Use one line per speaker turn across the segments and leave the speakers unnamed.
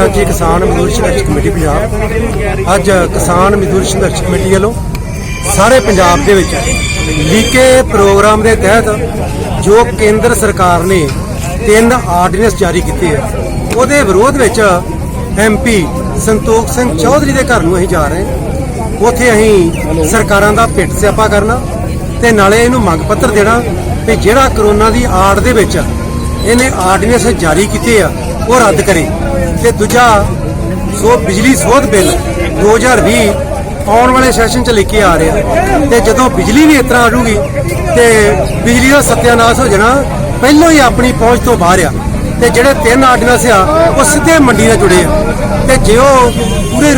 ਭਾਰਤੀ ਕਿਸਾਨ ਮਜ਼ਦੂਰ ਸੰਘਰਸ਼ ਕਮੇਟੀ ਪੰਜਾਬ, ਅੱਜ ਕਿਸਾਨ ਮਜ਼ਦੂਰ ਸੰਘਰਸ਼ ਕਮੇਟੀ ਵੱਲੋਂ ਸਾਰੇ ਪੰਜਾਬ ਦੇ ਵਿੱਚ ਲੀਕੇ ਪ੍ਰੋਗਰਾਮ ਦੇ ਤਹਿਤ ਜੋ ਕੇਂਦਰ ਸਰਕਾਰ ਨੇ ਤਿੰਨ ਆਰਡੀਨੈਂਸ ਜਾਰੀ ਕੀਤੇ ਆ, ਉਹਦੇ ਵਿਰੋਧ ਵਿੱਚ ਐਮਪੀ ਸੰਤੋਖ ਸਿੰਘ ਚੌਧਰੀ ਦੇ ਘਰ ਨੂੰ ਅਸੀਂ ਜਾ ਰਹੇ ਹਾਂ। ਉੱਥੇ ਅਸੀਂ ਸਰਕਾਰਾਂ ਦਾ ਪਿੱਟ ਸਿਆਪਾ ਕਰਨਾ ਤੇ ਨਾਲੇ ਇਹਨੂੰ ਮੰਗ ਪੱਤਰ ਦੇਣਾ ਤੇ ਜਿਹੜਾ ਕਰੋਨਾ ਦੀ ਆੜ ਦੇ ਵਿੱਚ ਇਹਨੇ ਆਰਡੀਨੈਂਸ ਜਾਰੀ ਕੀਤੇ ਆ, ਉਹ ਰੱਦ ਕਰੇ। ਤੇ ਦੂਜਾ, ਸੋ ਬਿਜਲੀ ਸੋਧ ਬਿੱਲ 2020 ਆਉਣ ਵਾਲੇ ਸੈਸ਼ਨ ਚ ਲੈ ਕੇ ਆ ਰਿਹਾ। ਤੇ ਜਦੋਂ ਬਿਜਲੀ ਵੀ ਇਸ ਤਰ੍ਹਾਂ ਆ ਤੇ ਬਿਜਲੀ ਦਾ ਸਤਿਆਨਾਸ਼ ਹੋ ਜਾਣਾ, ਪਹਿਲਾਂ ਹੀ ਆਪਣੀ ਪਹੁੰਚ ਤੋਂ ਬਾਹਰ ਆ। ਤੇ ਜਿਹੜੇ ਤਿੰਨ ਆਰਡੀਨੈਂਸ ਆ, ਉਹ ਸਿੱਧੇ ਮੰਡੀ ਨਾਲ ਜੁੜੇ ਆ। ਤੇ ਜੇ ਉਹ ਪੂਰੇ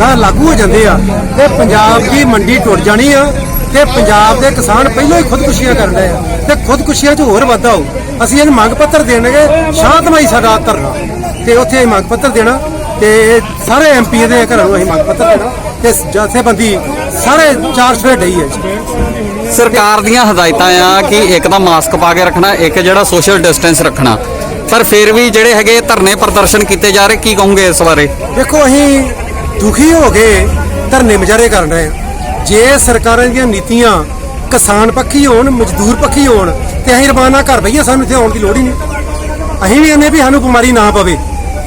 ਗਾਂ ਲਾਗੂ ਹੋ ਜਾਂਦੇ ਆ, ਤੇ ਪੰਜਾਬ ਦੀ ਮੰਡੀ ਟੁੱਟ ਜਾਣੀ ਆ, ਤੇ ਪੰਜਾਬ ਦੇ ਕਿਸਾਨ ਪਹਿਲਾਂ ਹੀ ਖੁਦਕੁਸ਼ੀਆਂ ਕਰਨ ਰਹੇ ਆ। ਤੇ ਖੁਦਕੁਸ਼ੀਆਂ 'ਚ ਹੋਰ ਵਾਧਾ ਹੋ ਅਸੀਂ ਇਹਨੂੰ ਮੰਗ ਪੱਤਰ ਦੇਣਗੇ, ਸ਼ਾਂਤਮਈ ਸਾਡਾ ਧਰਨਾ। ਤੇ ਉੱਥੇ ਅਸੀਂ ਮੰਗ ਪੱਤਰ ਦੇਣਾ ਤੇ ਸਾਰੇ ਐਮਪੀ ਦੇ ਘਰਾਂ ਨੂੰ ਅਸੀਂ ਮੰਗ ਪੱਤਰ ਦੇਣਾ ਤੇ ਜਥੇਬੰਦੀ ਸਾਰੇ ਚਾਰ ਸਵੇਰ ਡਈ ਹੈ ਜੀ।
ਸਰਕਾਰ ਦੀਆਂ ਹਦਾਇਤਾਂ ਆ ਕਿ ਇੱਕ ਤਾਂ ਮਾਸਕ ਪਾ ਕੇ ਰੱਖਣਾ ਇੱਕ ਜਿਹੜਾ ਸੋਸ਼ਲ ਡਿਸਟੈਂਸ ਰੱਖਣਾ। ਪਰ ਫਿਰ ਵੀ ਜਿਹੜੇ ਹੈਗੇ ਧਰਨੇ ਪ੍ਰਦਰਸ਼ਨ ਕੀਤੇ ਜਾ ਰਹੇ ਕੀ ਕਹੋਗੇ ਇਸ ਬਾਰੇ?
ਦੇਖੋ ਅਸੀਂ ਦੁਖੀ ਹੋ ਕੇ ਧਰਨੇ ਮੁਜ਼ਾਹਰੇ ਕਰ ਰਹੇ ਹਾਂ। ਜੇ ਸਰਕਾਰਾਂ ਦੀਆਂ ਨੀਤੀਆਂ ਕਿਸਾਨ ਪੱਖੀ ਹੋਣ ਮਜ਼ਦੂਰ ਪੱਖੀ ਹੋਣ ਤੇ ਅਸੀਂ ਰਵਾਨਾ ਘਰ ਬਈਏ ਸਾਨੂੰ ਇੱਥੇ ਆਉਣ ਦੀ ਲੋੜ ਹੀ ਨਹੀਂ। ਅਸੀਂ ਵੀ ਕਹਿੰਦੇ ਵੀ ਸਾਨੂੰ ਬਿਮਾਰੀ ਨਾ ਪਵੇ।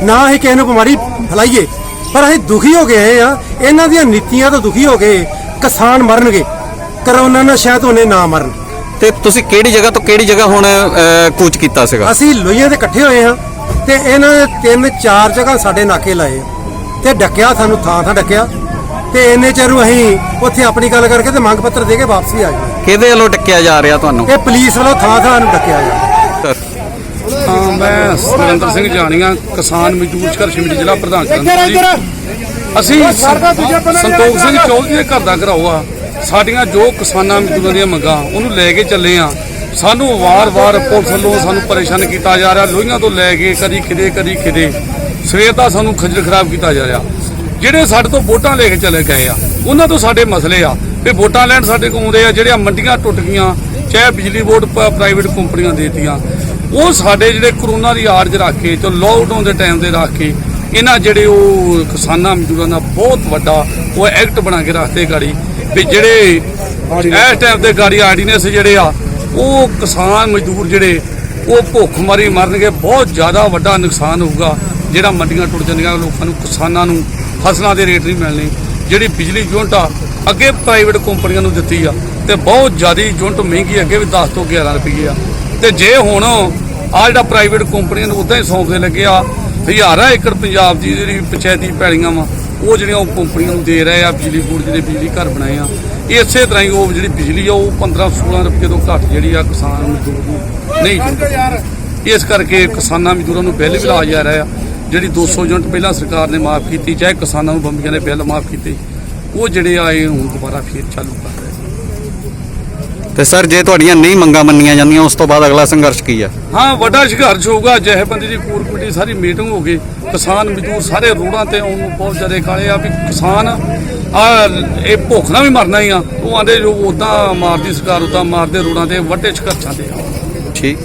ਨਾ ਅਸੀਂ ਕਿਸੇ ਨੂੰ ਬਿਮਾਰੀ ਫੈਲਾਈਏ ਪਰ ਅਸੀਂ ਦੁਖੀ ਹੋ ਗਏ ਆ ਇਹਨਾਂ ਦੀਆਂ ਨੀਤੀਆਂ ਤੋਂ ਦੁਖੀ ਹੋ ਗਏ ਕਿਸਾਨ ਮਰਨਗੇ। ਕਰੋਨਾ ਨਾਲ ਸ਼ਾਇਦ ਉਹਨੇ ਨਾ ਮਰਨ।
ਤੇ ਤੁਸੀਂ ਕਿਹੜੀ ਜਗ੍ਹਾ ਤੋਂ ਕਿਹੜੀ ਜਗ੍ਹਾ ਹੁਣ ਕੂਚ ਕੀਤਾ ਸੀਗਾ?
ਅਸੀਂ ਲੋਹੀਆਂ ਦੇ ਇਕੱਠੇ ਹੋਏ ਹਾਂ ਤੇ ਇਹਨਾਂ ਨੇ ਤਿੰਨ ਚਾਰ ਜਗ੍ਹਾ ਸਾਡੇ ਨਾਕੇ ਲਾਏ। ਤੇ ਡੱਕਿਆ ਸਾਨੂੰ ਥਾਂ ਥਾਂ ਡੱਕਿਆ। ਤੇ ਇੰਨੇ ਚਿਰ ਨੂੰ ਅਸੀਂ ਉੱਥੇ ਆਪਣੀ ਗੱਲ ਕਰਕੇ ਤੇ ਮੰਗ ਪੱਤਰ ਦੇ ਕੇ ਵਾਪਸ ਵੀ ਆ ਗਏ।
ਕਿਹਦੇ ਵੱਲੋਂ ਟੱਕਿਆ ਜਾ ਰਿਹਾ ਤੁਹਾਨੂੰ?
ਇਹ ਪੁਲਿਸ ਵੱਲੋਂ ਥਾਂ ਥਾਂ ਨੂੰ ਡੱਕਿਆ ਜਾ
ਹਾਂ ਮੈਂ ਸੁਰਿੰਦਰ ਸਿੰਘ ਜਾਣੀਆਂ ਕਿਸਾਨ ਮਜ਼ਦੂਰ ਸੰਘਰਸ਼ ਕਮੇਟੀ ਜ਼ਿਲ੍ਹਾ ਪ੍ਰਧਾਨ ਜੀ। ਅਸੀਂ ਸੰਤੋਖ ਸਿੰਘ ਚੌਧਰੀ ਦੇ ਘਰ ਦਾ ਘਰਾਓ ਆ। ਸਾਡੀਆਂ ਜੋ ਕਿਸਾਨਾਂ ਮਜ਼ਦੂਰਾਂ ਦੀਆਂ ਮੰਗਾਂ ਉਹਨੂੰ ਲੈ ਕੇ ਚੱਲੇ ਆ। ਸਾਨੂੰ ਵਾਰ-ਵਾਰ ਪੁਲਿਸ ਵੱਲੋਂ ਸਾਨੂੰ ਪਰੇਸ਼ਾਨ ਕੀਤਾ ਜਾ ਰਿਹਾ। ਲੋਹੀਆਂ ਤੋਂ ਲੈ ਕੇ ਕਦੀ ਕਿਤੇ ਕਦੀ ਕਿਤੇ ਸਵੇਰ ਦਾ ਸਾਨੂੰ ਖੱਜਲ ਖਰਾਬ ਕੀਤਾ ਜਾ ਰਿਹਾ। ਜਿਹੜੇ ਸਾਡੇ ਤੋਂ ਵੋਟਾਂ ਲੈ ਕੇ ਚਲੇ ਗਏ ਆ ਉਹਨਾਂ ਤੋਂ ਸਾਡੇ ਮਸਲੇ ਆ। ਵੀ ਵੋਟਾਂ ਲੈਣ ਸਾਡੇ ਕੋਲ ਆਉਂਦੇ ਆ ਜਿਹੜੀਆਂ ਮੰਡੀਆਂ ਟੁੱਟ ਗਈਆਂ ਚਾਹੇ ਬਿਜਲੀ ਬੋਰਡ ਪ੍ਰਾਈਵੇਟ ਕੰਪਨੀਆਂ ਦੇਤੀਆਂ। ਉਹ ਸਾਡੇ ਜਿਹੜੇ ਕਰੋਨਾ ਦੀ ਆੜ 'ਚ ਰੱਖ ਕੇ ਤੇ ਲੋਕਡਾਊਨ ਦੇ ਟਾਈਮ ਦੇ ਰੱਖ ਕੇ ਇਹਨਾਂ ਜਿਹੜੇ ਉਹ ਕਿਸਾਨਾਂ ਮਜ਼ਦੂਰਾਂ ਦਾ ਬਹੁਤ ਵੱਡਾ ਉਹ ਐਕਟ ਬਣਾ ਕੇ ਰੱਖਦੇ ਗਾੜੀ ਵੀ ਜਿਹੜੇ ਇਸ ਟਾਈਮ ਤੇ ਗਾੜੀ ਆਰਡੀਨੈਂਸ ਜਿਹੜੇ ਆ, ਉਹ ਕਿਸਾਨ ਮਜ਼ਦੂਰ ਜਿਹੜੇ, ਉਹ ਭੁੱਖ ਮਾਰੀ ਮਰਨਗੇ, ਬਹੁਤ ਜ਼ਿਆਦਾ ਵੱਡਾ ਨੁਕਸਾਨ ਹੋਊਗਾ, ਜਿਹੜਾ ਮੰਡੀਆਂ ਟੁੱਟ ਜਾਂਦੀਆਂ, ਲੋਕਾਂ ਨੂੰ, ਕਿਸਾਨਾਂ ਨੂੰ ਫਸਲਾਂ ਦੇ ਰੇਟ ਨਹੀਂ ਮਿਲਣੇ। ਜਿਹੜੀ ਬਿਜਲੀ ਯੂਨਿਟ ਆ, ਅੱਗੇ ਪ੍ਰਾਈਵੇਟ ਕੰਪਨੀਆਂ ਨੂੰ ਦਿੱਤੀ ਆ, ਤੇ ਬਹੁਤ ਜ਼ਿਆਦਾ ਯੂਨਿਟ ਮਹਿੰਗੀ ਅੱਗੇ ਵੀ 10 ਤੋਂ 11 ਰੁਪਏ ਆ। ਤੇ ਜੇ ਹੁਣ ਆ ਜਿਹੜਾ ਪ੍ਰਾਈਵੇਟ ਕੰਪਨੀਆਂ ਨੂੰ ਉਦਾਂ ਹੀ ਸੌਂਪਦੇ ਲੱਗੇ ਆ ਹਜ਼ਾਰਾਂ ਏਕੜ ਪੰਜਾਬ ਦੀ ਜਿਹੜੀ ਪੰਚਾਇਤੀ ਪੈਲੀਆਂ ਵਾ ਉਹ ਜਿਹੜੀਆਂ ਉਹ ਕੰਪਨੀਆਂ ਨੂੰ ਦੇ ਰਹੇ ਆ ਬਿਜਲੀ ਬੋਰਡ ਜਿਹੜੇ ਬਿਜਲੀ ਘਰ ਬਣਾਏ ਆ ਇਸੇ ਤਰ੍ਹਾਂ ਹੀ ਉਹ ਜਿਹੜੀ ਬਿਜਲੀ ਆ ਉਹ 15 16 ਰੁਪਏ ਤੋਂ ਘੱਟ ਜਿਹੜੀ ਆ ਕਿਸਾਨ ਮਜ਼ਦੂਰ ਨੂੰ ਨਹੀਂ ਦਿੰਦੇ। ਇਸ ਕਰਕੇ ਕਿਸਾਨਾਂ ਮਜ਼ਦੂਰਾਂ ਨੂੰ ਬਿੱਲ ਵੀ ਲਾਇਆ ਜਾ ਰਿਹਾ ਆ ਜਿਹੜੀ 200 ਯੂਨਿਟ ਪਹਿਲਾਂ ਸਰਕਾਰ ਨੇ ਮਾਫ ਕੀਤੀ ਚਾਹੇ ਕਿਸਾਨਾਂ ਨੂੰ ਬੰਬੀਆਂ ਦੇ ਬਿੱਲ ਮਾਫ ਕੀਤੇ ਉਹ ਜਿਹੜੇ ਆਏ ਹੁਣ ਦੁਬਾਰਾ ਫੇਰ ਚਾਲੂ ਕਰ
ਤੇ ਸਰ ਜੇ ਤੁਹਾਡੀਆਂ ਨਹੀਂ ਮੰਗਾਂ ਮੰਨੀਆਂ ਜਾਂਦੀਆਂ ਉਸ ਤੋਂ ਬਾਅਦ ਅਗਲਾ ਸੰਘਰਸ਼ ਕੀ ਆ?
ਹਾਂ ਵੱਡਾ ਸੰਘਰਸ਼ ਹੋਊਗਾ। ਜਥੇਬੰਦੀ ਦੀ ਪੂਰ ਕਮੇਟੀ ਸਾਰੀ ਮੀਟਿੰਗ ਹੋ ਗਈ। ਕਿਸਾਨ ਮਜ਼ਦੂਰ ਸਾਰੇ ਰੋਡਾਂ ਤੇ ਆਉਣ ਨੂੰ ਬਹੁਤ ਜ਼ਿਆਦਾ ਕਾਲੇ ਆ ਵੀ ਕਿਸਾਨ ਆ ਇਹ ਭੁੱਖ ਨਾਲ ਵੀ ਮਰਨਾ ਹੀ ਆ। ਉਹ ਆਂਦੇ ਜੋ ਉਦਾਂ ਮਾਰਦੀ ਸਰਕਾਰ ਉਦਾਂ ਮਾਰਦੇ ਰੋਡਾਂ ਤੇ ਵੱਡੇ ਸੰਘਰਸ਼ਾਂ ਤੇ ਆ।
ਠੀਕ।